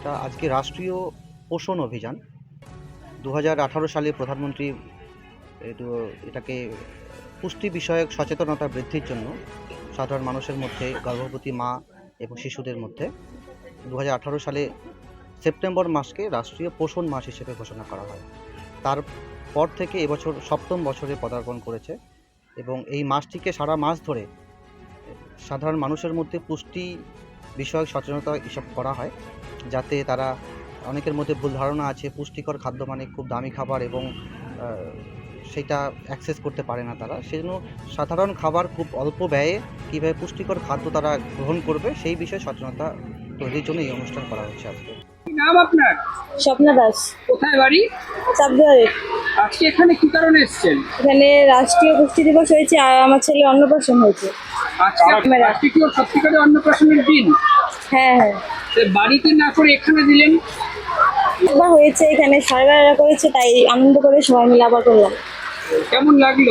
এটা আজকে রাষ্ট্রীয় পোষণ অভিযান। দু হাজার আঠারো সালে প্রধানমন্ত্রী এটাকে পুষ্টি বিষয়ক সচেতনতা বৃদ্ধির জন্য সাধারণ মানুষের মধ্যে, গর্ভবতী মা এবং শিশুদের মধ্যে দু হাজার আঠারো সালে সেপ্টেম্বর মাসকে রাষ্ট্রীয় পোষণ মাস হিসেবে ঘোষণা করা হয়। তারপর থেকে এবছর সপ্তম বছরে পদার্পণ করেছে এবং এই মাসটিকে সারা মাস ধরে সাধারণ মানুষের মধ্যে পুষ্টি বিষয়ক সচেতনতা এসব করা হয় যাতে তারা অনেকের মধ্যে ভুল ধারণা আছে পুষ্টিকর খাদ্য মানে খুব দামি খাবার এবং সেটা অ্যাক্সেস করতে পারে না তারা। সেজন্য সাধারণ খাবার খুব অল্প ব্যয়ে কীভাবে পুষ্টিকর খাদ্য তারা গ্রহণ করবে সেই বিষয়ে সচেতনতা তৈরির জন্য এই অনুষ্ঠান করা হচ্ছে আজকে। নাম আপনার? স্বপ্না দাস। কোথায় বাড়ি? আজকে এখানে কি কারণে এসেছেন? এখানে রাষ্ট্রীয় পুষ্টি দিবস হয়েছে আর আমার ছেলে অন্নপ্রাশন হয়েছে। আজকে আজকে কি ওর সত্যিকারের অন্নপ্রাশনের দিন? হ্যাঁ হ্যাঁ। বাড়িতে না করে এখানে দিলেন? একবার হয়েছে এখানে সারগারা করেছে তাই আনন্দ করে সবাই মিলে আবার করলাম। কেমন লাগল?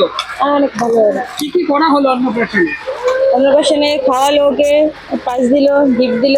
অনেক ভালো হলো কি কি করা হলো অন্নপ্রাশনে? অন্নপ্রাশনে খাওয়ালো ওকে পাস দিল গিফট দিল।